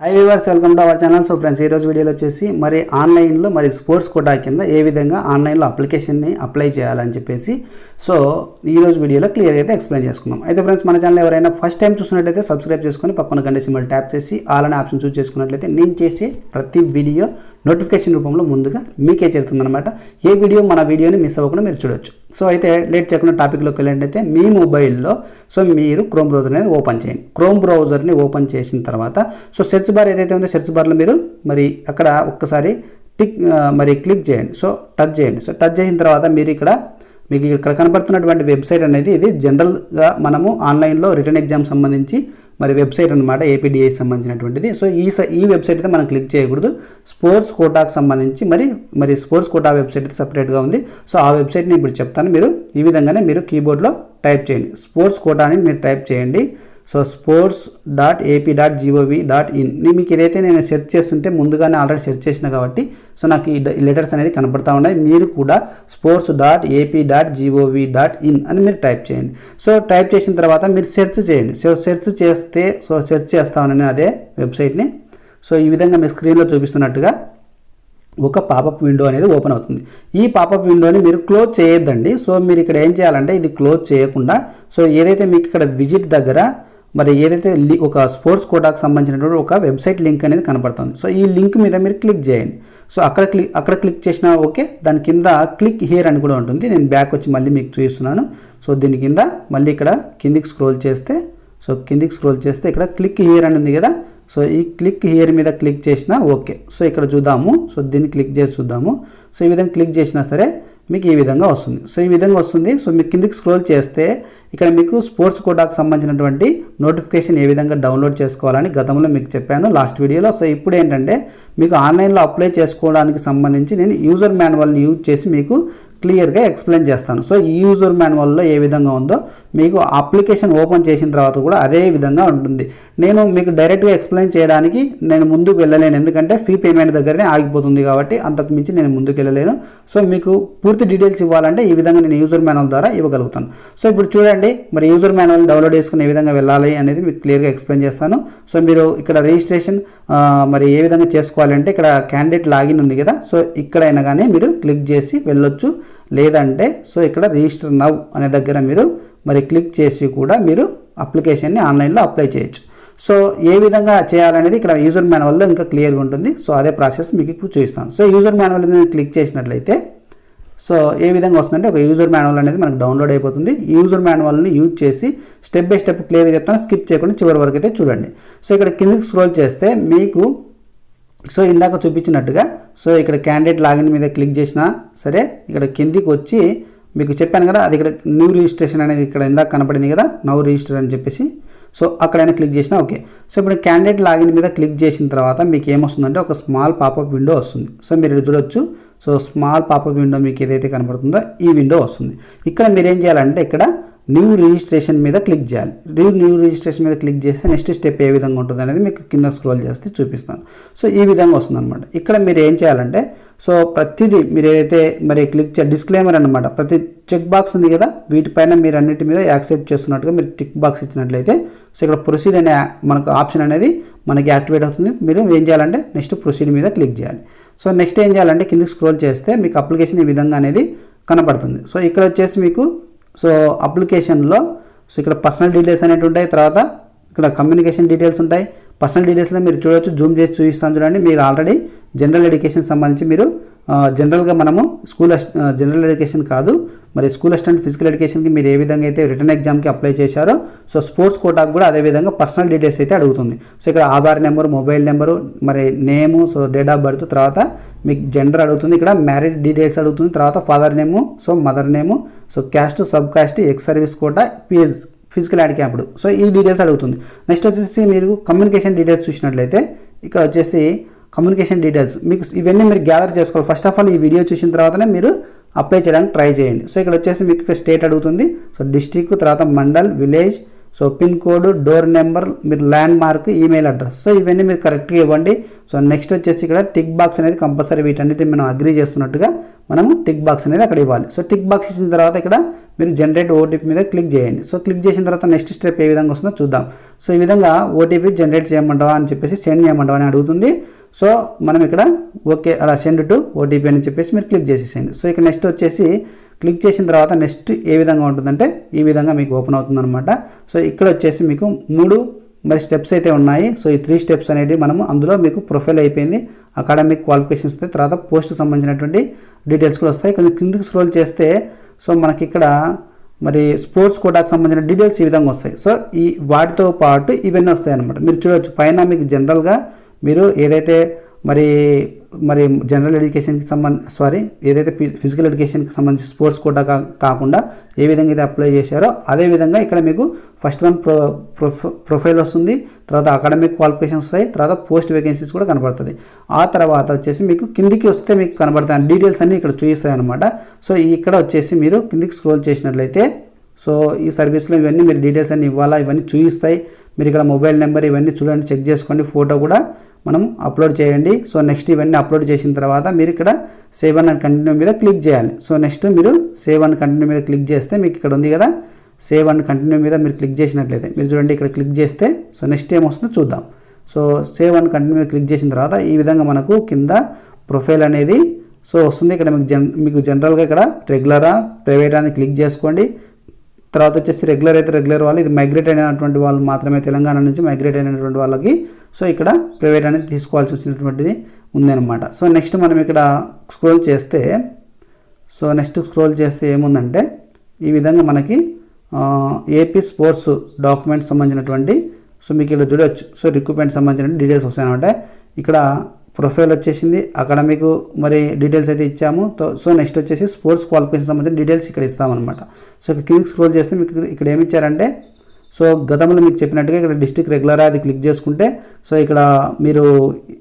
Hi viewers welcome to our channel so friends ఈరోజు వీడియోలో వచ్చేసి మరి ఆన్లైన్లో మరి స్పోర్ట్స్ కోటా కింద ఏ విధంగా ఆన్లైన్లో అప్లికేషన్ని అప్లై చేయాలని చెప్పేసి సో ఈరోజు వీడియోలో క్లియర్ అయితే ఎక్స్ప్లెయిన్ చేసుకున్నాం అయితే ఫ్రెండ్స్ మన ఛానల్ ఎవరైనా ఫస్ట్ టైం చూసినట్లయితే సబ్స్క్రైబ్ చేసుకొని పక్కన గంట సింబల్ ట్యాప్ చేసి ఆల్ అనే ఆప్షన్ చూస్ చేసుకున్నట్లయితే నేను చేసే ప్రతి వీడియో నోటిఫికేషన్ రూపంలో ముందుగా మీకే చేరుతుందనమాట ఏ వీడియో మన వీడియోని మిస్ అవ్వకుండా మీరు చూడొచ్చు. సో అయితే లేట్ చేయకుండా టాపిక్లోకి వెళ్ళినట్టయితే మీ మొబైల్లో సో మీరు క్రోమ్ బ్రౌజర్ అనేది ఓపెన్ చేయండి. క్రోమ్ బ్రౌజర్ని ఓపెన్ చేసిన తర్వాత సో సెర్చ్ బార్ ఏదైతే ఉందో సెర్చ్ బార్లో మీరు మరి అక్కడ ఒక్కసారి టిక్ మరి క్లిక్ చేయండి. సో టచ్ చేయండి. సో టచ్ చేసిన తర్వాత మీరు ఇక్కడ మీకు ఇక్కడ కనపడుతున్నటువంటి వెబ్సైట్ అనేది ఇది జనరల్గా మనము ఆన్లైన్లో రిటర్న్ ఎగ్జామ్ సంబంధించి మరి వెబ్సైట్ అనమాట ఏపీడిఐ సంబంధించినటువంటిది. సో ఈ స- ఈ వెబ్సైట్ అయితే మనం క్లిక్ చేయకూడదు. స్పోర్ట్స్ కోటాకు సంబంధించి మరి మరి స్పోర్ట్స్ కోటా వెబ్సైట్ అయితే సపరేట్గా ఉంది. సో ఆ వెబ్సైట్ని ఇప్పుడు చెప్తాను మీరు. ఈ విధంగానే మీరు కీబోర్డ్లో టైప్ చేయండి. స్పోర్ట్స్ కోటా అని మీరు టైప్ చేయండి. So sports dot AP dot G O V మీకు ఏదైతే నేను సెర్చ్ చేస్తుంటే ముందుగానే ఆల్రెడీ సెర్చ్ చేసిన కాబట్టి సో నాకు ఈ లెటర్స్ అనేది కనబడతా ఉన్నాయి. మీరు కూడా sports dot AP dot G O V dot in type చేయండి. సో టైప్ చేసిన తర్వాత మీరు సెర్చ్ చేయండి. సో సెర్చ్ చేస్తే సో సెర్చ్ చేస్తామని అదే వెబ్సైట్ని సో ఈ విధంగా మీ స్క్రీన్లో చూపిస్తున్నట్టుగా ఒక పాపప్ విండో అనేది ఓపెన్ అవుతుంది. ఈ పాపప్ విండోని మీరు క్లోజ్ చేయొద్దండి. సో మీరు ఇక్కడ ఏం చేయాలంటే ఇది క్లోజ్ చేయకుండా సో ఏదైతే మీకు ఇక్కడ విజిట్ దగ్గర మరి ఏదైతే ఒక స్పోర్ట్స్ కోటాకు సంబంధించినటువంటి ఒక వెబ్సైట్ లింక్ అనేది కనబడుతుంది. సో ఈ లింక్ మీద మీరు క్లిక్ చేయండి. సో అక్కడ క్లిక్ అక్కడ క్లిక్ చేసినా ఓకే దాని కింద క్లిక్ హియర్ అని కూడా ఉంటుంది. నేను బ్యాక్ వచ్చి మళ్ళీ మీకు చూపిస్తున్నాను. సో దీని కింద మళ్ళీ ఇక్కడ కిందికి స్క్రోల్ చేస్తే సో కిందికి స్క్రోల్ చేస్తే ఇక్కడ క్లిక్ హియర్ అని ఉంది కదా. సో ఈ క్లిక్ హియర్ మీద క్లిక్ చేసినా ఓకే. సో ఇక్కడ చూద్దాము. సో దీన్ని క్లిక్ చేసి చూద్దాము. సో ఈ విధంగా క్లిక్ చేసినా సరే మీకు ఈ విధంగా వస్తుంది. సో ఈ విధంగా వస్తుంది. సో మీకు కిందికి స్క్రోల్ చేస్తే ఇక్కడ మీకు స్పోర్ట్స్ కోటాకు సంబంధించినటువంటి నోటిఫికేషన్ ఏ విధంగా డౌన్లోడ్ చేసుకోవాలని గతంలో మీకు చెప్పాను లాస్ట్ వీడియోలో. సో ఇప్పుడు ఏంటంటే మీకు ఆన్లైన్లో అప్లై చేసుకోవడానికి సంబంధించి నేను యూజర్ మాన్యువల్ని యూజ్ చేసి మీకు క్లియర్గా ఎక్స్ప్లెయిన్ చేస్తాను. సో ఈ యూజర్ మాన్యువల్లో ఏ విధంగా ఉందో మీకు అప్లికేషన్ ఓపెన్ చేసిన తర్వాత కూడా అదే విధంగా ఉంటుంది. నేను మీకు డైరెక్ట్గా ఎక్స్ప్లెయిన్ చేయడానికి నేను ముందుకు వెళ్ళలేను. ఎందుకంటే ఫీ పేమెంట్ దగ్గరనే ఆగిపోతుంది కాబట్టి అంతకు మించి నేను ముందుకు వెళ్ళలేను. సో మీకు పూర్తి డీటెయిల్స్ ఇవ్వాలంటే ఈ విధంగా నేను యూజర్ మాన్యువల్ ద్వారా ఇవ్వగలుగుతాను. సో ఇప్పుడు చూడండి మరి యూజర్ మాన్యువల్ డౌన్లోడ్ చేసుకుని ఏ విధంగా వెళ్ళాలి అనేది మీకు క్లియర్గా ఎక్స్ప్లెయిన్ చేస్తాను. సో మీరు ఇక్కడ రిజిస్ట్రేషన్ మరి ఏ విధంగా చేసుకోవాలంటే ఇక్కడ క్యాండిడేట్ లాగిన్ ఉంది కదా. సో ఇక్కడైనా కానీ మీరు క్లిక్ చేసి వెళ్ళొచ్చు. లేదంటే సో ఇక్కడ రిజిస్టర్ నవ్ అనే దగ్గర మీరు మరి క్లిక్ చేసి కూడా మీరు అప్లికేషన్ని ఆన్లైన్లో అప్లై చేయొచ్చు. సో ఏ విధంగా చేయాలనేది ఇక్కడ యూజర్ మాన్యువల్లో ఇంకా క్లియర్గా ఉంటుంది. సో అదే ప్రాసెస్ మీకు ఇప్పుడు చూపిస్తాను. సో యూజర్ మాన్యువల్ మీద క్లిక్ చేసినట్లయితే సో ఏ విధంగా వస్తుందంటే ఒక యూజర్ మాన్యువల్ అనేది మనకు డౌన్లోడ్ అయిపోతుంది. ఈ యూజర్ మాన్యువల్ని యూజ్ చేసి స్టెప్ బై స్టెప్ క్లియర్గా చెప్తాను. స్కిప్ చేయకుండా చివరి వరకు అయితే చూడండి. సో ఇక్కడ కిందకి స్క్రోల్ చేస్తే మీకు సో ఇందాక చూపించినట్టుగా సో ఇక్కడ క్యాండిడేట్ లాగిన్ మీద క్లిక్ చేసినా సరే ఇక్కడ కిందికి వచ్చి మీకు చెప్పాను కదా అది ఇక్కడ న్యూ రిజిస్ట్రేషన్ అనేది ఇక్కడ ఇందాక కనపడింది కదా నవ్ రిజిస్టర్ అని చెప్పేసి. సో అక్కడైనా క్లిక్ చేసినా ఓకే సో ఇప్పుడు క్యాండిడేట్ లాగిన్ మీద క్లిక్ చేసిన తర్వాత మీకు ఏమొస్తుందంటే ఒక స్మాల్ పాపప్ విండో వస్తుంది. సో మీరు చూడొచ్చు. సో స్మాల్ పాపప్ విండో మీకు ఏదైతే కనపడుతుందో ఈ విండో వస్తుంది. ఇక్కడ మీరు ఏం చేయాలంటే ఇక్కడ న్యూ రిజిస్ట్రేషన్ మీద క్లిక్ చేయాలి. న్యూ న్యూ రిజిస్ట్రేషన్ మీద క్లిక్ చేస్తే నెక్స్ట్ స్టెప్ ఏ విధంగా ఉంటుంది అనేది మీకు కింద స్క్రోల్ చేస్తే చూపిస్తాను. సో ఈ విధంగా వస్తుందన్నమాట. ఇక్కడ మీరు ఏం చేయాలంటే సో ప్రతిదీ మీరు ఏదైతే మరి క్లిక్ చే డిస్క్లైమర్ అనమాట ప్రతి చెక్ బాక్స్ ఉంది కదా వీటిపైన మీరు అన్నిటి మీద యాక్సెప్ట్ చేస్తున్నట్టుగా మీరు టిక్ బాక్స్ ఇచ్చినట్లయితే సో ఇక్కడ ప్రొసీడ్ అనే మనకు ఆప్షన్ అనేది మనకి యాక్టివేట్ అవుతుంది. మీరు ఏం చేయాలంటే నెక్స్ట్ ప్రొసీడ్ మీద క్లిక్ చేయాలి. సో నెక్స్ట్ ఏం చేయాలంటే కిందకి స్క్రోల్ చేస్తే మీకు అప్లికేషన్ ఈ విధంగా అనేది కనపడుతుంది. సో ఇక్కడ వచ్చేసి మీకు సో అప్లికేషన్లో సో ఇక్కడ పర్సనల్ డీటెయిల్స్ అనేవి ఉంటాయి తర్వాత ఇక్కడ కమ్యూనికేషన్ డీటెయిల్స్ ఉంటాయి పర్సనల్ డీటెయిల్స్లో మీరు చూడొచ్చు జూమ్ చేసి చూపిస్తాను చూడండి. మీరు ఆల్రెడీ జనరల్ ఎడ్యుకేషన్ సంబంధించి మీరు జనరల్గా మనము స్కూల్ జనరల్ ఎడ్యుకేషన్ కాదు మరి స్కూల్ అసిస్టెంట్ ఫిజికల్ ఎడ్యుకేషన్కి మీరు ఏ విధంగా అయితే రిటర్న్ ఎగ్జామ్కి అప్లై చేశారో సో స్పోర్ట్స్ కోటాకు కూడా అదే విధంగా పర్సనల్ డీటెయిల్స్ అయితే అడుగుతుంది. సో ఇక్కడ ఆధార్ నెంబర్ మొబైల్ నెంబరు మరి name so date of birth తర్వాత మీకు జెండర్ అడుగుతుంది ఇక్కడ మ్యారేజ్ డీటెయిల్స్ అడుగుతుంది తర్వాత father name so mother name so caste sub caste ex service quota PS physical handicapped so ఈ డీటెయిల్స్ అడుగుతుంది. నెక్స్ట్ వచ్చేసి మీరు కమ్యూనికేషన్ డీటెయిల్స్ చూసినట్లయితే ఇక్కడ వచ్చేసి కమ్యూనికేషన్ డీటెయిల్స్ మీకు ఇవన్నీ మీరు గ్యాదర్ చేసుకోవాలి. ఫస్ట్ ఆఫ్ ఆల్ ఈ వీడియో చూసిన తర్వాతనే మీరు అప్లై చేయడానికి ట్రై చేయండి. సో ఇక్కడ వచ్చేసి మీకు ఇక్కడ స్టేట్ అడుగుతుంది. సో డిస్టిక్ తర్వాత mandal village so pin code door number మీరు landmark email address. So ఇవన్నీ మీరు కరెక్ట్గా ఇవ్వండి. సో నెక్స్ట్ వచ్చేసి ఇక్కడ టిక్ బాక్స్ అనేది కంపల్సరీ వీటన్నిటి మనం అగ్రీ చేస్తున్నట్టుగా మనము టిక్ బాక్స్ అనేది అక్కడ ఇవ్వాలి. సో టిక్ బాక్స్ ఇచ్చిన తర్వాత ఇక్కడ మీరు జనరేట్ ఓటీపీ మీద క్లిక్ చేయండి. సో క్లిక్ చేసిన తర్వాత నెక్స్ట్ స్టెప్ ఏ విధంగా వస్తుందో చూద్దాం. సో ఈ విధంగా ఓటీపీ జనరేట్ చేయమంటావా అని చెప్పేసి సెండ్ చేయమంటావా అని అడుగుతుంది. సో మనం ఇక్కడ ఓకే అలా సెండ్ టు ఓటీపీ అని చెప్పేసి మీరు క్లిక్ చేసేసేయండి. సో ఇక నెక్స్ట్ వచ్చేసి క్లిక్ చేసిన తర్వాత నెక్స్ట్ ఏ విధంగా ఉంటుందంటే ఈ విధంగా మీకు ఓపెన్ అవుతుందన్నమాట. సో ఇక్కడ వచ్చేసి మీకు మూడు మరి స్టెప్స్ అయితే ఉన్నాయి. సో ఈ త్రీ స్టెప్స్ అనేవి మనము అందులో మీకు ప్రొఫైల్ అయిపోయింది. అకాడమిక్ క్వాలిఫికేషన్స్ వస్తాయి తర్వాత పోస్ట్ సంబంధించినటువంటి డీటెయిల్స్ కూడా వస్తాయి. కొంచెం కిందకి స్క్రోల్ చేస్తే సో మనకి ఇక్కడ మరి స్పోర్ట్స్ కోటాకు సంబంధించిన డీటెయిల్స్ ఈ విధంగా వస్తాయి. సో ఈ వాటితో పాటు ఇవన్నీ వస్తాయి అనమాట మీరు చూడవచ్చు పైన మీకు జనరల్గా మీరు ఏదైతే మరి మరి జనరల్ ఎడ్యుకేషన్కి సంబంధ సారీ ఏదైతే ఫిజికల్ ఎడ్యుకేషన్కి సంబంధించి స్పోర్ట్స్ కోటా కాకుండా ఏ విధంగా అయితే అప్లై చేశారో అదే విధంగా ఇక్కడ మీకు ఫస్ట్ వన్ ప్రో ప్రొఫైల్ వస్తుంది తర్వాత అకాడమిక్ క్వాలిఫికేషన్స్ వస్తాయి తర్వాత పోస్ట్ వేకెన్సీస్ కూడా కనబడుతుంది ఆ తర్వాత వచ్చేసి మీకు కిందికి వస్తే మీకు కనబడతాయి. డీటెయిల్స్ అన్నీ ఇక్కడ చూపిస్తాయి అనమాట సో ఇక్కడ వచ్చేసి మీరు కిందికి స్క్రోల్ చేసినట్లయితే సో ఈ సర్వీస్లో ఇవన్నీ మీరు డీటెయిల్స్ అన్నీ ఇవ్వాలా ఇవన్నీ చూపిస్తాయి. మీరు ఇక్కడ మొబైల్ నెంబర్ ఇవన్నీ చూడండి చెక్ చేసుకోండి ఫోటో కూడా. మనం అప్లోడ్ చేయండి. సో నెక్స్ట్ ఇవన్నీ అప్లోడ్ చేసిన తర్వాత మీరు ఇక్కడ సేవ్ అండ్ కంటిన్యూ మీద క్లిక్ చేయాలి. సో నెక్స్ట్ మీరు సేవ్ అండ్ కంటిన్యూ మీద క్లిక్ చేస్తే మీకు ఇక్కడ ఉంది కదా. సేవ్ అండ్ కంటిన్యూ మీద మీరు క్లిక్ చేసినట్లయితే మీరు చూడండి ఇక్కడ క్లిక్ చేస్తే సో నెక్స్ట్ ఏం వస్తుందో చూద్దాం. సో సేవ్ అండ్ కంటిన్యూ మీద క్లిక్ చేసిన తర్వాత ఈ విధంగా మనకు కింద ప్రొఫైల్ అనేది సో వస్తుంది. ఇక్కడ మీకు జన్ మీకు జనరల్గా ఇక్కడ రెగ్యులరా ప్రైవేట్ అని క్లిక్ చేసుకోండి. తర్వాత వచ్చేసి రెగ్యులర్ అయితే రెగ్యులర్ వాళ్ళు ఇది మైగ్రేట్ అయినటువంటి వాళ్ళు మాత్రమే తెలంగాణ నుంచి మైగ్రేట్ అయినటువంటి వాళ్ళకి సో ఇక్కడ ప్రైవేట్ అనేది తీసుకోవాల్సి వచ్చినటువంటిది ఉందన్నమాట. సో నెక్స్ట్ మనం ఇక్కడ స్క్రోల్ చేస్తే సో నెక్స్ట్ స్క్రోల్ చేస్తే ఏముందంటే ఈ విధంగా మనకి ఏపీ స్పోర్ట్స్ డాక్యుమెంట్స్ సంబంధించినటువంటి సో మీకు ఇక్కడ చూడవచ్చు సో రిక్రూట్మెంట్ సంబంధించిన డీటెయిల్స్ వస్తాయన్నమాట. ఇక్కడ ప్రొఫైల్ వచ్చేసింది అక్కడ మీకు మరి డీటెయిల్స్ అయితే ఇచ్చాము. సో నెక్స్ట్ వచ్చేసి స్పోర్ట్స్ క్వాలిఫికేషన్ సంబంధించిన డీటెయిల్స్ ఇక్కడ ఇస్తామన్నమాట. సో ఇక్కడ స్క్రోల్ చేస్తే మీకు ఇక్కడ ఏమి ఇచ్చారంటే సో గతంలో మీకు చెప్పినట్టుగా ఇక్కడ డిస్ట్రిక్ట్ రెగ్యులర్ అది క్లిక్ చేసుకుంటే సో ఇక్కడ మీరు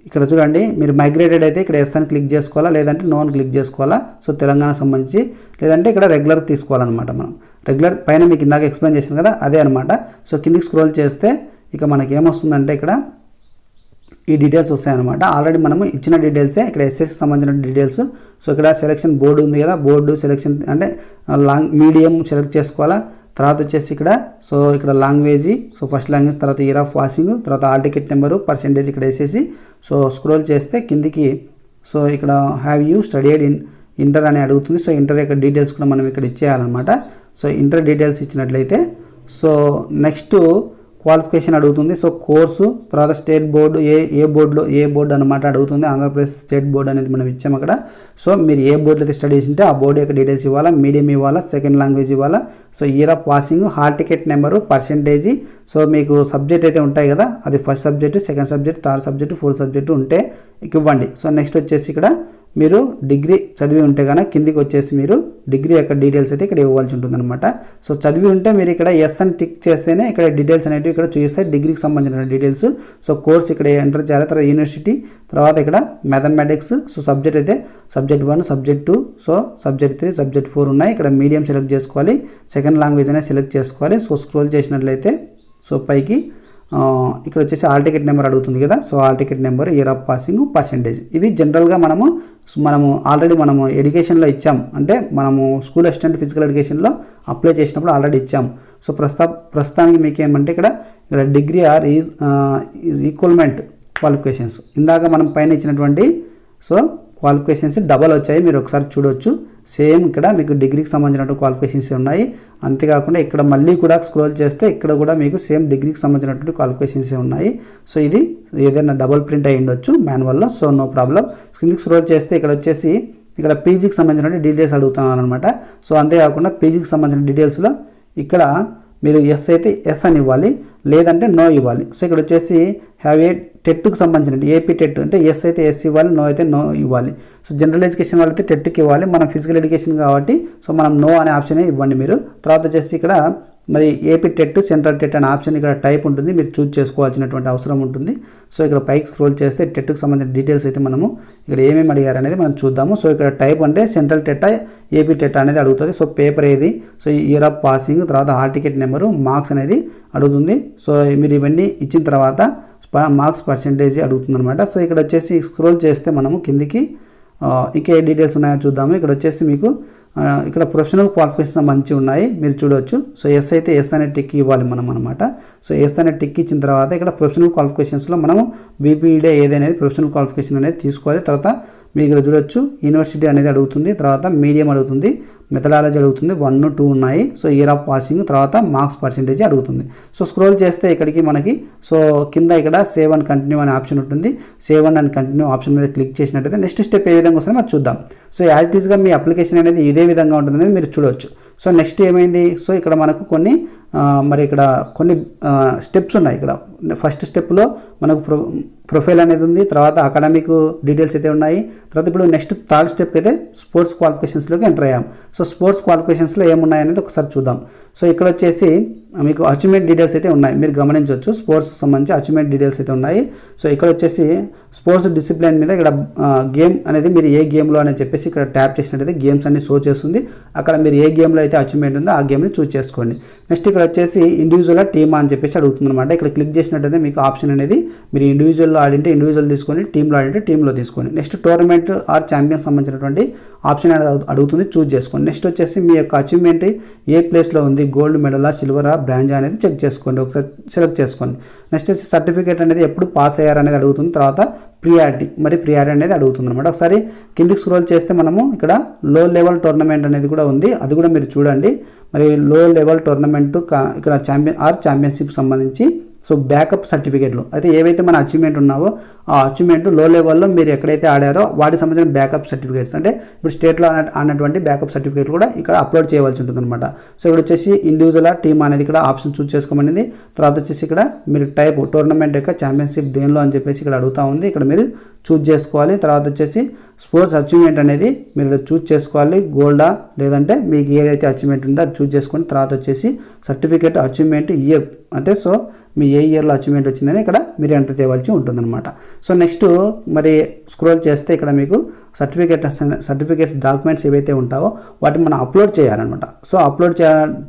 ఇక్కడ చూడండి మీరు మైగ్రేటెడ్ అయితే ఇక్కడ ఎస్ అని క్లిక్ చేసుకోవాలా లేదంటే నో అని క్లిక్ చేసుకోవాలా? సో తెలంగాణ సంబంధించి లేదంటే ఇక్కడ రెగ్యులర్ తీసుకోవాలన్నమాట మనం. రెగ్యులర్ పైన మీకు ఇందాక ఎక్స్ప్లెయిన్ చేశాను కదా అదే అనమాట సో కిందికి స్క్రోల్ చేస్తే ఇక మనకి ఏమొస్తుందంటే ఇక్కడ ఈ డీటెయిల్స్ వస్తాయన్నమాట. ఆల్రెడీ మనము ఇచ్చిన డీటెయిల్సే ఇక్కడ ఎస్ఎస్ సంబంధించిన డీటెయిల్స్ సో ఇక్కడ సెలెక్షన్ బోర్డు ఉంది కదా బోర్డు సెలెక్షన్ అంటే లాంగ్ మీడియం సెలెక్ట్ చేసుకోవాలా? తర్వాత వచ్చేసి ఇక్కడ సో ఇక్కడ లాంగ్వేజ్ సో ఫస్ట్ లాంగ్వేజ్ తర్వాత ఇయర్ ఆఫ్ వాషింగ్ తర్వాత ఆల్ టికెట్ నెంబరు పర్సెంటేజ్ ఇక్కడ వేసేసి సో స్క్రోల్ చేస్తే కిందికి సో ఇక్కడ have you studied in inter అని అడుగుతుంది. సో ఇంటర్ యొక్క డీటెయిల్స్ కూడా మనం ఇక్కడ ఇచ్చేయాలన్నమాట. సో ఇంటర్ డీటెయిల్స్ ఇచ్చినట్లయితే సో నెక్స్ట్ క్వాలిఫికేషన్ అడుగుతుంది. సో కోర్సు తర్వాత స్టేట్ బోర్డు ఏ ఏ బోర్డులో ఏ బోర్డు అనమాట అడుగుతుంది. ఆంధ్రప్రదేశ్ స్టేట్ బోర్డు అనేది మనం ఇచ్చాము అక్కడ. సో మీరు ఏ బోర్డులో అయితే స్టడీ చేసింటే ఆ బోర్డు యొక్క డీటెయిల్స్ ఇవ్వాలా మీడియం ఇవ్వాలా సెకండ్ లాంగ్వేజ్ ఇవ్వాలా. So year of passing hall ticket number percentage. So మీకు సబ్జెక్ట్ అయితే ఉంటాయి కదా అది first subject second subject third subject fourth subject ఉంటే ఇవ్వండి. సో నెక్స్ట్ వచ్చేసి ఇక్కడ మీరు డిగ్రీ చదివి ఉంటే కనుక కిందికి వచ్చేసి మీరు డిగ్రీ యొక్క డీటెయిల్స్ అయితే ఇక్కడ ఇవ్వాల్సి ఉంటుందన్నమాట. సో చదివి ఉంటే మీరు ఇక్కడ ఎస్ అని టిక్ చేస్తేనే ఇక్కడ డీటెయిల్స్ అనేవి ఇక్కడ చూపిస్తాయి. డిగ్రీకి సంబంధించిన డీటెయిల్స్. సో కోర్స్ ఇక్కడ ఎంటర్ చేయాలి. తర్వాత యూనివర్సిటీ తర్వాత ఇక్కడ మ్యాథమెటిక్స్. సో సబ్జెక్ట్ అయితే subject one subject two. So subject three subject four ఉన్నాయి. ఇక్కడ మీడియం సెలెక్ట్ చేసుకోవాలి. సెకండ్ లాంగ్వేజ్ అనేది సెలెక్ట్ చేసుకోవాలి. సో స్క్రోల్ చేసినట్లయితే సో పైకి ఇక్కడ వచ్చేసి ఆల్ టికెట్ నెంబర్ అడుగుతుంది కదా. So hall ticket number year of passing percentage ఇవి జనరల్గా మనము మనము ఆల్రెడీ మనము ఎడ్యుకేషన్లో ఇచ్చాం. అంటే మనము స్కూల్ అసిస్టెంట్ ఫిజికల్ ఎడ్యుకేషన్లో అప్లై చేసినప్పుడు ఆల్రెడీ ఇచ్చాం. సో ప్రస్తా ప్రస్తుతానికి మీకు ఏమంటే ఇక్కడ ఇక్కడ degree or is is equivalent qualifications ఇందాక మనం పైన ఇచ్చినటువంటి సో క్వాలిఫికేషన్స్ డబల్ వచ్చాయి. మీరు ఒకసారి చూడొచ్చు. సేమ్ ఇక్కడ మీకు డిగ్రీకి సంబంధించిన క్వాలిఫికేషన్స్ ఉన్నాయి. అంతేకాకుండా ఇక్కడ మళ్ళీ కూడా స్క్రోల్ చేస్తే ఇక్కడ కూడా మీకు సేమ్ డిగ్రీకి సంబంధించినటువంటి క్వాలిఫికేషన్స్ ఉన్నాయి. సో ఇది ఏదైనా డబుల్ ప్రింట్ అయి ఉండొచ్చు మాన్యువల్లో సో నో ప్రాబ్లం స్క్రీన్కి స్క్రోల్ చేస్తే ఇక్కడ వచ్చేసి ఇక్కడ పీజీకి సంబంధించిన డీటెయిల్స్ అడుగుతున్నాను అనమాట సో అంతేకాకుండా పీజీకి సంబంధించిన డీటెయిల్స్లో ఇక్కడ మీరు ఎస్ అయితే ఎస్ అని ఇవ్వాలి. లేదంటే నో ఇవ్వాలి. సో ఇక్కడ వచ్చేసి హ్యావ్ ఏ టెట్కి సంబంధించిన ఏపీ టెట్ అంటే ఎస్ అయితే ఎస్ ఇవ్వాలి నో అయితే నో ఇవ్వాలి. సో జనరల్ ఎడ్యుకేషన్ వాళ్ళైతే టెట్కి ఇవ్వాలి. మనం ఫిజికల్ ఎడ్యుకేషన్ కాబట్టి సో మనం నో అనే ఆప్షన్ ఇవ్వండి మీరు. తర్వాత వచ్చేసి ఇక్కడ మరి ఏపీ టెట్ సెంట్రల్ టెట్ అనే ఆప్షన్ ఇక్కడ టైప్ ఉంటుంది. మీరు చూజ్ చేసుకోవాల్సినటువంటి అవసరం ఉంటుంది. సో ఇక్కడ పైకి స్క్రోల్ చేస్తే టెట్కి సంబంధించిన డీటెయిల్స్ అయితే మనము ఇక్కడ ఏమేమి అడిగారు అనేది మనం చూద్దాము. సో ఇక్కడ టైప్ అంటే సెంట్రల్ టెట్ ఏపీ టెట్ అనేది అడుగుతుంది. సో పేపర్ ఏది? సో ఇయర్ ఆఫ్ పాసింగ్ తర్వాత హాల్ టికెట్ నెంబరు మార్క్స్ అనేది అడుగుతుంది. సో మీరు ఇవన్నీ ఇచ్చిన తర్వాత మార్క్స్ పర్సెంటేజ్ అడుగుతుంది అనమాట సో ఇక్కడ వచ్చేసి స్క్రోల్ చేస్తే మనము కిందికి ఇంకా ఏ డీటెయిల్స్ ఉన్నాయో చూద్దాము. ఇక్కడ వచ్చేసి మీకు ఇక్కడ ప్రొఫెషనల్ క్వాలిఫికేషన్ మంచి ఉన్నాయి. మీరు చూడొచ్చు. సో ఎస్ అయితే ఎస్ అనే టిక్ ఇవ్వాలి మనం అనమాట సో ఎస్ అనే టిక్ ఇచ్చిన తర్వాత ఇక్కడ ప్రొఫెషనల్ క్వాలిఫికేషన్స్లో మనము బీపీడే ఏదనేది ప్రొఫెషనల్ క్వాలిఫికేషన్ అనేది తీసుకోవాలి. తర్వాత మీరు ఇక్కడ చూడొచ్చు. యూనివర్సిటీ అనేది అడుగుతుంది. తర్వాత మీడియం అడుగుతుంది. మెథడాలజీ అడుగుతుంది. వన్ టూ ఉన్నాయి. సో ఇయర్ ఆఫ్ పాసింగ్ తర్వాత మార్క్స్ పర్సెంటేజ్ అడుగుతుంది. సో స్క్రోల్ చేస్తే ఇక్కడికి మనకి సో కింద ఇక్కడ సేవ్ అండ్ కంటిన్యూ అనే ఆప్షన్ ఉంటుంది. సేవ్ అండ్ కంటిన్యూ ఆప్షన్ మీద క్లిక్ చేసినట్టయితే నెక్స్ట్ స్టెప్ ఏ విధంగా వస్తుందో మనం చూద్దాం. సో యాజ్ ఇట్ ఈస్గా మీ అప్లికేషన్ అనేది ఇదే విధంగా ఉంటుంది అనేది మీరు చూడవచ్చు సో నెక్స్ట్ ఏమైంది? సో ఇక్కడ మనకు కొన్ని మరి ఇక్కడ కొన్ని స్టెప్స్ ఉన్నాయి. ఇక్కడ ఫస్ట్ స్టెప్లో మనకు ప్రొ ప్రొఫైల్ అనేది ఉంది. తర్వాత అకాడమిక్ డీటెయిల్స్ అయితే ఉన్నాయి. తర్వాత ఇప్పుడు నెక్స్ట్ థర్డ్ స్టెప్ అయితే స్పోర్ట్స్ క్వాలిఫికేషన్స్లోకి ఎంటర్ అయ్యాం. సో స్పోర్ట్స్ క్వాలిఫికేషన్స్లో ఏమున్నాయనేది ఒకసారి చూద్దాం. సో ఇక్కడ వచ్చేసి మీకు అచీవ్మెంట్ డీటెయిల్స్ అయితే ఉన్నాయి. మీరు గమనించవచ్చు స్పోర్ట్స్ సంబంధించి అచీవ్మెంట్ డీటెయిల్స్ అయితే ఉన్నాయి. సో ఇక్కడ వచ్చేసి స్పోర్ట్స్ డిసిప్లిన్ మీద ఇక్కడ గేమ్ అనేది మీరు ఏ గేమ్లో అని చెప్పేసి ఇక్కడ ట్యాప్ చేసినట్టయితే గేమ్స్ అన్ని షో చేస్తుంది. అక్కడ మీరు ఏ గేమ్లో అయితే అచీవ్మెంట్ ఉందో ఆ గేమ్ని చూస్ చేసుకోండి. నెక్స్ట్ ఇక్కడ వచ్చేసి ఇండివిజువల్ టీమా అని చెప్పేసి అడుగుతుంది అనమాట ఇక్కడ క్లిక్ చేసినట్టయితే మీకు ఆప్షన్ అనేది మీరు ఇండివిజువల్లో ఆడింటే ఇండివిజువల్ తీసుకొని టీంలో ఆడింటే టీంలో తీసుకోండి నెక్స్ట్ టోర్నమెంట్ ఆర్ ఛాంపియన్ సంబంధించినటువంటి ఆప్షన్ అనేది అడుగుతుంది చూస్ చేసుకోండి. నెక్స్ట్ వచ్చేసి మీ యొక్క అచీవ్మెంట్ ఏ ప్లేస్లో ఉంది? గోల్డ్ మెడలా సిల్వరా బ్రాంచ్ అనేది చెక్ చేసుకోండి ఒకసారి సెలెక్ట్ చేసుకోండి. నెక్స్ట్ వచ్చి సర్టిఫికేట్ అనేది ఎప్పుడు పాస్ అయ్యారు అనేది అడుగుతుంది తర్వాత ప్రియారిటీ మరి ప్రియారిటీ అనేది అడుగుతుంది అనమాట ఒకసారి కిందికి స్క్రోల్ చేస్తే మనము ఇక్కడ లో లెవెల్ టోర్నమెంట్ అనేది కూడా ఉంది అది కూడా మీరు చూడండి. మరి లో లెవెల్ టోర్నమెంట్ ఇక్కడ ఛాంపియన్ ఆర్ ఛాంపియన్షిప్ సంబంధించి సో బ్యాకప్ సర్టిఫికేట్లు. అయితే ఏవైతే మన అచీవ్మెంట్ ఉన్నావో ఆ అచీవ్మెంట్లో లెవెల్లో మీరు ఎక్కడైతే ఆడారో వాటికి సంబంధించిన బ్యాకప్ సర్టిఫికేట్స్ అంటే ఇప్పుడు స్టేట్లో ఆడినటువంటి బ్యాకప్ సర్టిఫికేట్ కూడా ఇక్కడ అప్లోడ్ చేయవలసి ఉంటుంది అనమాట సో ఇక్కడ వచ్చేసి ఇండివిజువల్ టీమ్ అనేది ఇక్కడ ఆప్షన్ చూస్ చేసుకోమనేది. తర్వాత వచ్చేసి ఇక్కడ మీరు టైప్ టోర్నమెంట్ యొక్క ఛాంపియన్షిప్ దేనిలో అని చెప్పేసి ఇక్కడ అడుగుతా ఉంది. ఇక్కడ మీరు చూస్ చేసుకోవాలి. తర్వాత వచ్చేసి స్పోర్ట్స్ అచీవ్మెంట్ అనేది మీరు ఇక్కడ చూస్ చేసుకోవాలి. గోల్డా లేదంటే మీకు ఏదైతే అచీవ్మెంట్ ఉందో అది చూస్ చేసుకుని తర్వాత వచ్చేసి సర్టిఫికేట్ అచీవ్మెంట్ ఇయర్ అంటే సో మీ ఏ ఇయర్లో అచీవ్మెంట్ వచ్చిందని ఇక్కడ మీరు ఎంటర్ చేయవలసి ఉంటుందన్నమాట. సో నెక్స్ట్ మరి స్క్రోల్ చేస్తే ఇక్కడ మీకు సర్టిఫికేట్ సర్టిఫికేట్స్ డాక్యుమెంట్స్ ఏవైతే ఉంటావో వాటిని మనం అప్లోడ్ చేయాలన్నమాట. సో అప్లోడ్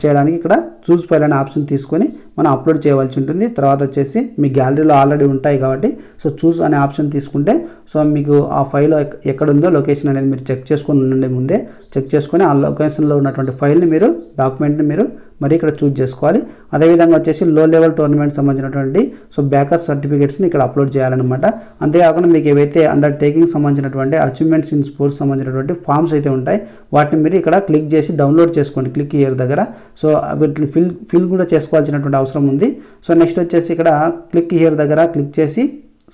చేయడానికి ఇక్కడ చూస్ ఫైల్ అనే ఆప్షన్ తీసుకొని మనం అప్లోడ్ చేయవలసి ఉంటుంది. తర్వాత వచ్చేసి మీ గ్యాలరీలో ఆల్రెడీ ఉంటాయి కాబట్టి సో చూస్ అనే ఆప్షన్ తీసుకుంటే సో మీకు ఆ ఫైల్ ఎక్కడ ఉందో లొకేషన్ అనేది మీరు చెక్ చేసుకొని ఉండండి ముందే. చెక్ చేసుకొని ఆ లొకేషన్లో ఉన్నటువంటి ఫైల్ని మీరు డాక్యుమెంట్ని మీరు మరి ఇక్కడ చూజ్ చేసుకోవాలి. అదేవిధంగా వచ్చేసి లో లెవెల్ టోర్నమెంట్ సంబంధించినటువంటి సో బ్యాకప్ సర్టిఫికేట్స్ని ఇక్కడ అప్లోడ్ చేయాలన్నమాట. అంతేకాకుండా మీకు ఏవైతే అండర్ టేకింగ్ సంబంధించినటువంటి అచీవ్మెంట్స్ ఇన్ స్పోర్ట్స్ సంబంధించినటువంటి ఫామ్స్ అయితే ఉంటాయి వాటిని మీరు ఇక్కడ క్లిక్ చేసి డౌన్లోడ్ చేసుకోండి క్లిక్ ఇయర్ దగ్గర. సో వీటిని ఫిల్ ఫిల్ కూడా చేసుకోవాల్సినటువంటి అవసరం ఉంది. సో నెక్స్ట్ వచ్చేసి ఇక్కడ క్లిక్ ఇయర్ దగ్గర క్లిక్ చేసి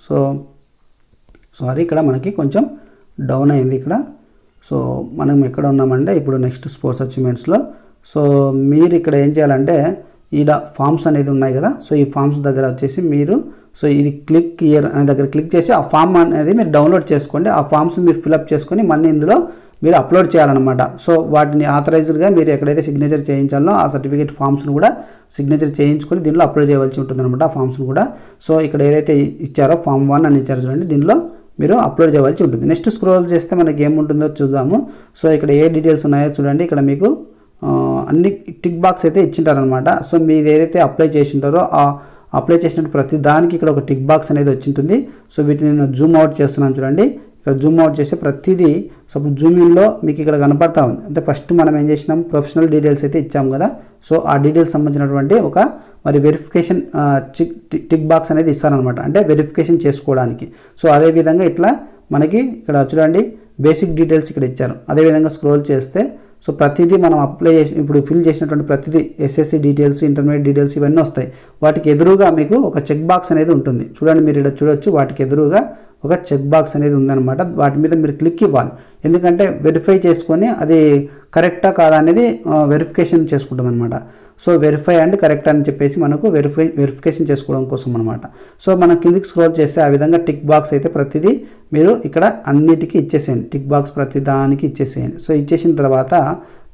సో సారీ ఇక్కడ మనకి కొంచెం డౌన్ అయింది ఇక్కడ. సో మనం ఎక్కడ ఉన్నామంటే ఇప్పుడు నెక్స్ట్ స్పోర్ట్స్ అచీవ్మెంట్స్లో సో మీరు ఇక్కడ ఏం చేయాలంటే ఈడ ఫామ్స్ అనేది ఉన్నాయి కదా సో ఈ ఫామ్స్ దగ్గర వచ్చేసి మీరు సో ఇది క్లిక్ ఇయర్ అనే దగ్గర క్లిక్ చేసి ఆ ఫామ్ అనేది మీరు డౌన్లోడ్ చేసుకోండి. ఆ ఫామ్స్ మీరు ఫిలప్ చేసుకొని మళ్ళీ ఇందులో మీరు అప్లోడ్ చేయాలన్నమాట. సో వాటిని ఆథరైజ్డ్గా మీరు ఎక్కడైతే సిగ్నేచర్ చేయించాలో ఆ సర్టిఫికేట్ ఫామ్స్ను కూడా సిగ్నేచర్ చేయించుకొని దీనిలో అప్లోడ్ చేయవలసి ఉంటుంది అనమాట ఆ ఫామ్స్ను కూడా. సో ఇక్కడ ఏదైతే ఇచ్చారో ఫామ్ వన్ అని ఇచ్చారో చూడండి దీనిలో మీరు అప్లోడ్ చేయవలసి ఉంటుంది. నెక్స్ట్ స్క్రోల్ చేస్తే మనకి ఏముంటుందో చూద్దాము. సో ఇక్కడ ఏ డీటెయిల్స్ ఉన్నాయో చూడండి. ఇక్కడ మీకు అన్ని టిక్ బాక్స్ అయితే ఇచ్చింటారనమాట సో మీరు ఏదైతే అప్లై చేసింటారో ఆ అప్లై చేసిన ప్రతి దానికి ఇక్కడ ఒక టిక్ బాక్స్ అనేది వచ్చింటుంది. సో వీటిని నేను జూమ్ అవుట్ చేస్తున్నాను చూడండి. ఇక్కడ జూమ్ అవుట్ చేస్తే ప్రతిదీ సో జూమ్ ఇన్లో మీకు ఇక్కడ కనపడతా ఉంది. అంటే ఫస్ట్ మనం ఏం చేసినాం? ప్రొఫెషనల్ డీటెయిల్స్ అయితే ఇచ్చాము కదా. సో ఆ డీటెయిల్స్ సంబంధించినటువంటి ఒక మరి వెరిఫికేషన్ చిక్ టిక్ బాక్స్ అనేది ఇస్తారనమాట అంటే వెరిఫికేషన్ చేసుకోవడానికి. సో అదేవిధంగా ఇట్లా మనకి ఇక్కడ చూడండి. బేసిక్ డీటెయిల్స్ ఇక్కడ ఇచ్చారు. అదేవిధంగా స్క్రోల్ చేస్తే సో ప్రతిదీ మనం అప్లై చేసి ఇప్పుడు ఫిల్ చేసినటువంటి ప్రతిదీ ఎస్ఎస్సి డీటెయిల్స్ ఇంటర్మీడియట్ డీటెయిల్స్ ఇవన్నీ వస్తాయి. వాటికి ఎదురుగా మీకు ఒక చెక్ బాక్స్ అనేది ఉంటుంది. చూడండి మీరు ఇక్కడ చూడొచ్చు వాటికి ఎదురుగా ఒక చెక్ బాక్స్ అనేది ఉందన్నమాట. వాటి మీద మీరు క్లిక్ ఇవ్వాలి. ఎందుకంటే వెరిఫై చేసుకొని అది కరెక్టా కాదా అనేది వెరిఫికేషన్ చేసుకుంటుంది అనమాట సో వెరిఫై అండ్ కరెక్ట్ అని చెప్పేసి మనకు వెరిఫై వెరిఫికేషన్ చేసుకోవడం కోసం అనమాట సో మనం కిందికి స్క్రోల్ చేస్తే ఆ విధంగా టిక్ బాక్స్ అయితే ప్రతిదీ మీరు ఇక్కడ అన్నిటికీ ఇచ్చేసేయండి. టిక్ బాక్స్ ప్రతి దానికి ఇచ్చేసేయండి. సో ఇచ్చేసిన తర్వాత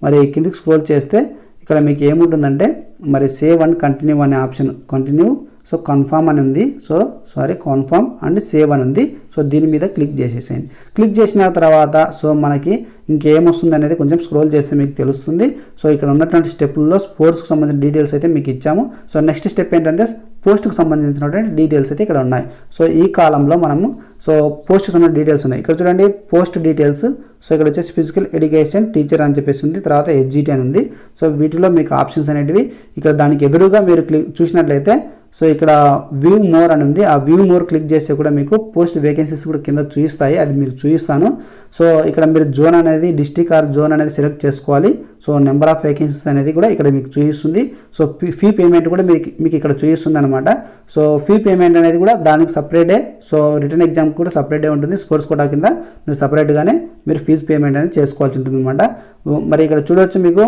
మరి కిందికి స్క్రోల్ చేస్తే ఇక్కడ మీకు ఏముంటుందంటే మరి సేవ్ అండ్ కంటిన్యూ అనే ఆప్షన్ కంటిన్యూ సో కన్ఫామ్ అని ఉంది. So sorry confirm and save అని ఉంది. సో దీని మీద క్లిక్ చేసేసేయండి. క్లిక్ చేసిన తర్వాత సో మనకి ఇంకేమొస్తుంది అనేది కొంచెం స్క్రోల్ చేస్తే మీకు తెలుస్తుంది. సో ఇక్కడ ఉన్నటువంటి స్టెప్లలో స్పోర్ట్స్కి సంబంధించిన డీటెయిల్స్ అయితే మీకు ఇచ్చాము. సో నెక్స్ట్ స్టెప్ ఏంటంటే పోస్ట్కి సంబంధించినటువంటి డీటెయిల్స్ అయితే ఇక్కడ ఉన్నాయి. సో ఈ కాలంలో మనము సో పోస్ట్కి సంబంధించిన డీటెయిల్స్ ఉన్నాయి. ఇక్కడ చూడండి పోస్ట్ డీటెయిల్స్ సో ఇక్కడ వచ్చేసి ఫిజికల్ ఎడ్యుకేషన్ టీచర్ అని చెప్పేసి ఉంది. తర్వాత ఎస్జిటి అని ఉంది. సో వీటిలో మీకు ఆప్షన్స్ అనేటివి ఇక్కడ దానికి ఎదురుగా మీరు క్లిక్ చూసినట్లయితే సో ఇక్కడ వ్యూ మోర్ అని ఉంది. ఆ వ్యూ మోర్ క్లిక్ చేస్తే కూడా మీకు పోస్ట్ వేకెన్సీస్ కూడా కింద చూపిస్తాయి అది మీరు చూపిస్తాను సో ఇక్కడ మీరు జోన్ అనేది డిస్టిక్ ఆర్ జోన్ అనేది సెలెక్ట్ చేసుకోవాలి. సో నెంబర్ ఆఫ్ వేకెన్సీస్ అనేది కూడా ఇక్కడ మీకు చూపిస్తుంది సో ఫీ పేమెంట్ కూడా మీకు మీకు ఇక్కడ చూపిస్తుంది అనమాట సో ఫీ పేమెంట్ అనేది కూడా దానికి సపరేటే సో రిటర్న్ ఎగ్జామ్ కూడా సపరేటే ఉంటుంది. స్పోర్ట్స్ కోటా కింద మీరు సపరేట్గానే మీరు ఫీజు పేమెంట్ అనేది చేసుకోవాల్సి ఉంటుంది అనమాట మరి ఇక్కడ చూడవచ్చు మీకు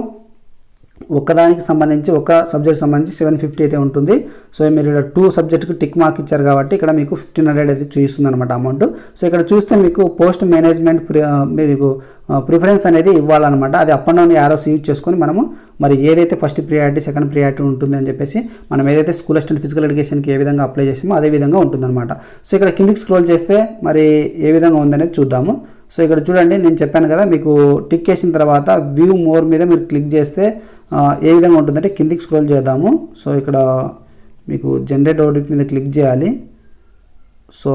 ఒక్కదానికి సంబంధించి ఒక సబ్జెక్ట్ సంబంధించి సెవెన్ ఫిఫ్టీ అయితే ఉంటుంది. సో మీరు ఇక్కడ టూ సబ్జెక్ట్కి టిక్ మార్క్ ఇచ్చారు కాబట్టి ఇక్కడ మీకు ఫిఫ్టీన్ హండ్రెడ్ అయితే చూపిస్తుంది అనమాట అమౌంట్ సో ఇక్కడ చూస్తే మీకు పోస్ట్ మేనేజ్మెంట్ మీకు ప్రిఫరెన్స్ అనేది ఇవ్వాలన్నమాట. అది up and down arrows use చేసుకొని మనము మరి ఏదైతే ఫస్ట్ ప్రియారిటీ సెకండ్ ప్రియారిటీ ఉంటుంది అని చెప్పేసి మనం ఏదైతే స్కూల్ అసిస్టెంట్ ఫిజికల్ ఎడ్యుకేషన్కి ఏ విధంగా అప్లై చేసామో అదే విధంగా ఉంటుందన్నమాట. సో ఇక్కడ కిందికి స్క్రోల్ చేస్తే మరి ఏ విధంగా ఉందనేది చూద్దాము. సో ఇక్కడ చూడండి నేను చెప్పాను కదా మీకు టిక్ చేసిన తర్వాత వ్యూ మోర్ మీద మీరు క్లిక్ చేస్తే ఏ విధంగా ఉంటుందంటే కిందికి స్క్రోల్ చేద్దాము. సో ఇక్కడ మీకు జనరేట్ ఓడిట్ మీద క్లిక్ చేయాలి. సో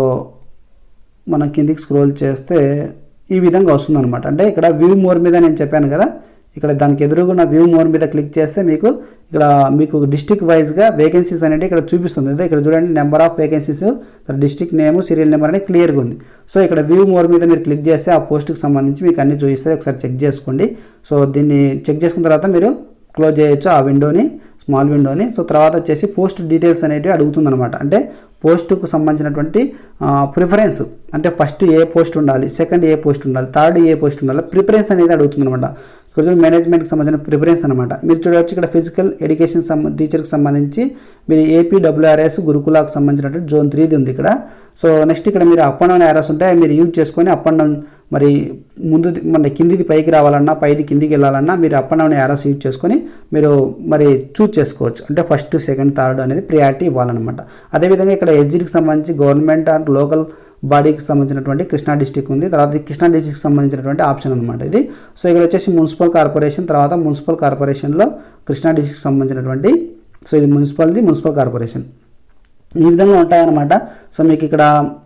మనం కిందికి స్క్రోల్ చేస్తే ఈ విధంగా వస్తుందన్నమాట. అంటే ఇక్కడ వ్యూ మోర్ మీద నేను చెప్పాను కదా ఇక్కడ దానికి ఎదురుగున్న వ్యూ మోర్ మీద క్లిక్ చేస్తే మీకు ఇక్కడ మీకు డిస్టిక్ వైజ్గా వేకెన్సీస్ అనేది ఇక్కడ చూపిస్తుంది. ఇక్కడ చూడండి number of vacancies district name serial number అనేది క్లియర్గా ఉంది. సో ఇక్కడ వ్యూ మోర్ మీద మీరు క్లిక్ చేస్తే ఆ పోస్ట్కి సంబంధించి మీకు అన్ని చూపిస్తే ఒకసారి చెక్ చేసుకోండి. సో దీన్ని చెక్ చేసుకున్న తర్వాత మీరు క్లోజ్ చేయొచ్చు ఆ విండోని స్మాల్ విండోని. సో తర్వాత వచ్చేసి పోస్ట్ డీటెయిల్స్ అనేటివి అడుగుతుందనమాట అంటే పోస్టుకు సంబంధించినటువంటి ప్రిఫరెన్స్. అంటే ఫస్ట్ ఏ పోస్ట్ ఉండాలి సెకండ్ ఏ పోస్ట్ ఉండాలి థర్డ్ ఏ పోస్ట్ ఉండాలి ప్రిఫరెన్స్ అనేది అడుగుతుందన్నమాట. కొంచెం మేనేజ్మెంట్కి సంబంధించిన ప్రిఫరెన్స్ అనమాట మీరు చూడవచ్చు ఇక్కడ ఫిజికల్ ఎడ్యుకేషన్ సంబ టీచర్కి సంబంధించి మీరు ఏపీ డబ్ల్యూఆర్ఎస్ గురుకులాకు సంబంధించినటువంటి జోన్ త్రీది ఉంది ఇక్కడ. సో నెక్స్ట్ ఇక్కడ మీరు అప్ అండ్ డౌన్ యారస్ ఉంటాయి మీరు యూజ్ చేసుకొని అప్ అండ్ డౌన్ మరి ముందు మన కిందిది పైకి రావాలన్నా పైది కిందికి వెళ్ళాలన్నా మీరు up and down arrows use చేసుకొని మీరు మరి చూస్ చేసుకోవచ్చు. అంటే ఫస్ట్ సెకండ్ థర్డ్ అనేది ప్రియారిటీ ఇవ్వాలన్నమాట. అదేవిధంగా ఇక్కడ ఎగ్జిట్కి సంబంధించి గవర్నమెంట్ అండ్ లోకల్ బాడీకి సంబంధించినటువంటి కృష్ణా డిస్టిక్ ఉంది. తర్వాత కృష్ణా డిస్టిక్కి సంబంధించినటువంటి ఆప్షన్ అనమాట ఇది. సో ఇక్కడ వచ్చేసి మున్సిపల్ కార్పొరేషన్ తర్వాత మున్సిపల్ కార్పొరేషన్లో కృష్ణా డిస్టిక్ సంబంధించినటువంటి సో ఇది మున్సిపల్ది మున్సిపల్ కార్పొరేషన్. ఈ విధంగా ఉంటాయన్నమాట. సో మీకు ఇక్కడ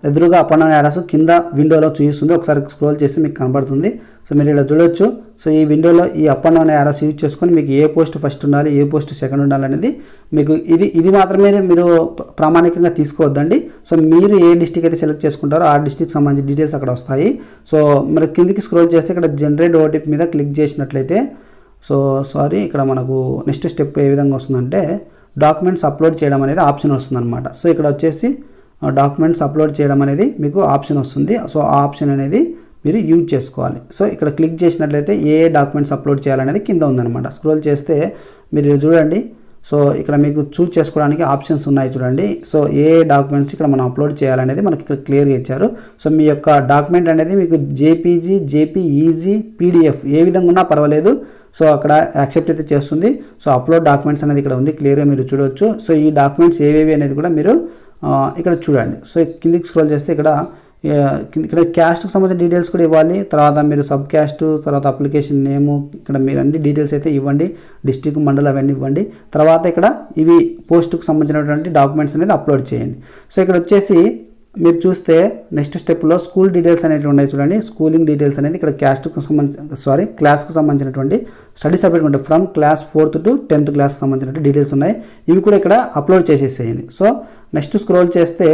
ఎదురుగా అప్ అండ్ యారస్ కింద విండోలో చూపిస్తుంది. ఒకసారి స్క్రోల్ చేస్తే మీకు కనబడుతుంది. సో మీరు ఇక్కడ చూడొచ్చు. సో ఈ విండోలో ఈ up and down arrows use చేసుకొని మీకు ఏ పోస్ట్ ఫస్ట్ ఉండాలి ఏ పోస్ట్ సెకండ్ ఉండాలి అనేది మీకు ఇది ఇది మాత్రమే మీరు ప్రామాణికంగా తీసుకోవద్దండి. సో మీరు ఏ డిస్టిక్ అయితే సెలెక్ట్ చేసుకుంటారో ఆ డిస్టిక్ సంబంధించిన డీటెయిల్స్ అక్కడ వస్తాయి. సో మరి కిందికి స్క్రోల్ చేస్తే ఇక్కడ జనరేట్ ఓటీపీ మీద క్లిక్ చేసినట్లయితే సో సారీ ఇక్కడ మనకు నెక్స్ట్ స్టెప్ ఏ విధంగా వస్తుందంటే డాక్యుమెంట్స్ అప్లోడ్ చేయడం అనేది ఆప్షన్ వస్తుందన్నమాట. సో ఇక్కడ వచ్చేసి డాక్యుమెంట్స్ అప్లోడ్ చేయడం అనేది మీకు ఆప్షన్ వస్తుంది. సో ఆ ఆప్షన్ అనేది మీరు యూజ్ చేసుకోవాలి. సో ఇక్కడ క్లిక్ చేసినట్లయితే ఏ ఏ డాక్యుమెంట్స్ అప్లోడ్ చేయాలనేది కింద ఉందన్నమాట. స్క్రోల్ చేస్తే మీరు చూడండి. సో ఇక్కడ మీకు చూజ్ చేసుకోవడానికి ఆప్షన్స్ ఉన్నాయి చూడండి. సో ఏ ఏ డాక్యుమెంట్స్ ఇక్కడ మనం అప్లోడ్ చేయాలనేది మనకి ఇక్కడ క్లియర్గా ఇచ్చారు. సో మీ యొక్క డాక్యుమెంట్ అనేది మీకు జేపీజీ జేపీఈజీ పీడిఎఫ్ ఏ విధంగా ఉన్నా పర్వాలేదు. సో అక్కడ యాక్సెప్ట్ అయితే చేస్తుంది. సో అప్లోడ్ డాక్యుమెంట్స్ అనేది ఇక్కడ ఉంది. క్లియర్గా మీరు చూడవచ్చు సో ఈ డాక్యుమెంట్స్ ఏవేవి అనేది కూడా మీరు ఇక్కడ చూడండి. సో కిందికి స్క్రోల్ చేస్తే ఇక్కడ ఇక్కడ క్యాస్ట్కి సంబంధించిన డీటెయిల్స్ కూడా ఇవ్వాలి. తర్వాత మీరు సబ్ క్యాస్ట్ తర్వాత అప్లికేషన్ నేము ఇక్కడ మీరు అన్ని డీటెయిల్స్ అయితే ఇవ్వండి. డిస్టిక్ మండలం అవన్నీ ఇవ్వండి. తర్వాత ఇక్కడ ఇవి పోస్ట్కి సంబంధించినటువంటి డాక్యుమెంట్స్ అనేది అప్లోడ్ చేయండి. సో ఇక్కడ వచ్చేసి మీరు చూస్తే నెక్స్ట్ స్టెప్లో స్కూల్ డీటెయిల్స్ అనేవి ఉన్నాయి చూడండి. స్కూలింగ్ డీటెయిల్స్ అనేది ఇక్కడ క్యాస్ట్కు సంబంధించి సారీ క్లాస్కు సంబంధించినటువంటి స్టడీ సబ్జెక్ట్ ఉంటాయి from class fourth to tenth క్లాస్కి సంబంధించినటువంటి డీటెయిల్స్ ఉన్నాయి. ఇవి కూడా ఇక్కడ అప్లోడ్ చేసేసేయండి. సో నెక్స్ట్ స్క్రోల్ చేస్తే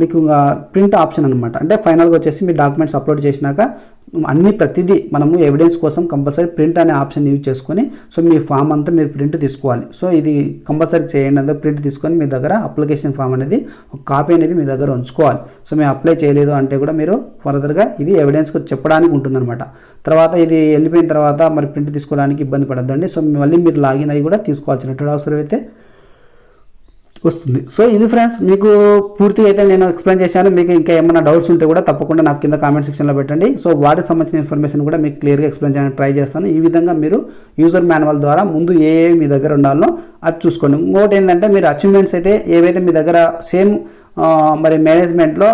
మీకు ప్రింట్ ఆప్షన్ అనమాట అంటే ఫైనల్గా వచ్చేసి మీ డాక్యుమెంట్స్ అప్లోడ్ చేసినాక అన్ని ప్రతిదీ మనము ఎవిడెన్స్ కోసం కంపల్సరీ ప్రింట్ అనే ఆప్షన్ యూజ్ చేసుకొని సో మీ ఫామ్ అంతా మీరు ప్రింట్ తీసుకోవాలి. సో ఇది కంపల్సరీ చేయండి అంతా ప్రింట్ తీసుకొని మీ దగ్గర అప్లికేషన్ ఫామ్ అనేది ఒక కాపీ అనేది మీ దగ్గర ఉంచుకోవాలి. సో మేము అప్లై చేయలేదు అంటే కూడా మీరు ఫర్దర్గా ఇది ఎవిడెన్స్ చెప్పడానికి ఉంటుందన్నమాట. తర్వాత ఇది వెళ్ళిపోయిన తర్వాత మరి ప్రింట్ తీసుకోవడానికి ఇబ్బంది పడద్దండి. సో మళ్ళీ మీరు లాగిన్ అయ్యి కూడా తీసుకోవాల్సినటువంటి అవసరం అయితే వస్తుంది. సో ఇది ఫ్రెండ్స్ మీకు పూర్తిగా అయితే నేను ఎక్స్ప్లెయిన్ చేశాను. మీకు ఇంకా ఏమైనా డౌట్స్ ఉంటే కూడా తప్పకుండా నాకు కింద కామెంట్ సెక్షన్లో పెట్టండి. సో వాటికి సంబంధించిన ఇన్ఫర్మేషన్ కూడా మీకు క్లియర్గా ఎక్స్ప్లెయిన్ చేయడానికి ట్రై చేస్తాను. ఈ విధంగా మీరు యూజర్ మాన్యువల్ ద్వారా ముందు ఏ ఏ మీ దగ్గర ఉండాలో అది చూసుకోండి. ఇంకోటి ఏంటంటే మీరు అచీవ్మెంట్స్ అయితే ఏవైతే మీ దగ్గర సేమ్ మరి మేనేజ్మెంట్లో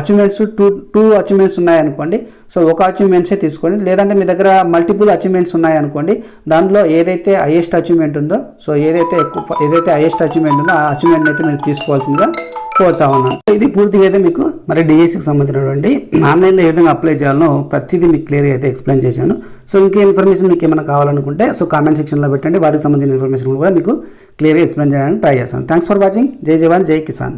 అచీవ్మెంట్స్ టూ టూ అచీవ్మెంట్స్ ఉన్నాయనుకోండి సో ఒక అచీవ్మెంట్సే తీసుకోండి. లేదంటే మీ దగ్గర మల్టిపుల్ అచీవ్మెంట్స్ ఉన్నాయనుకోండి దాంట్లో ఏదైతే హైయెస్ట్ అచీవ్మెంట్ ఉందో సో ఏదైతే ఎక్కువ ఏదైతే హైయెస్ట్ అచీవ్మెంట్ ఉందో ఆ అచీవ్మెంట్ అయితే మీరు తీసుకోవాల్సిందిగా కోరుతా ఉన్నాను. సో ఇది పూర్తిగా అయితే మీకు మరి డిఎస్సికి సంబంధించినటువంటి ఆన్లైన్లో ఏ విధంగా అప్లై చేయాలనో ప్రతిదీ మీకు క్లియర్గా అయితే ఎక్స్ప్లెయిన్ చేశాను. సో ఇంకే ఇన్ఫర్మేషన్ మీకు ఏమైనా కావాలనుకుంటే సో కామెంట్ సెక్షన్లో పెట్టండి. వాటికి సంబంధించిన ఇన్ఫర్మేషన్ కూడా మీకు క్లియర్గా ఎక్స్ప్లెయిన్ చేయడానికి ట్రై చేస్తాను. థ్యాంక్స్ ఫర్ వాచింగ్ జై జవాన్ జై కిసాన్.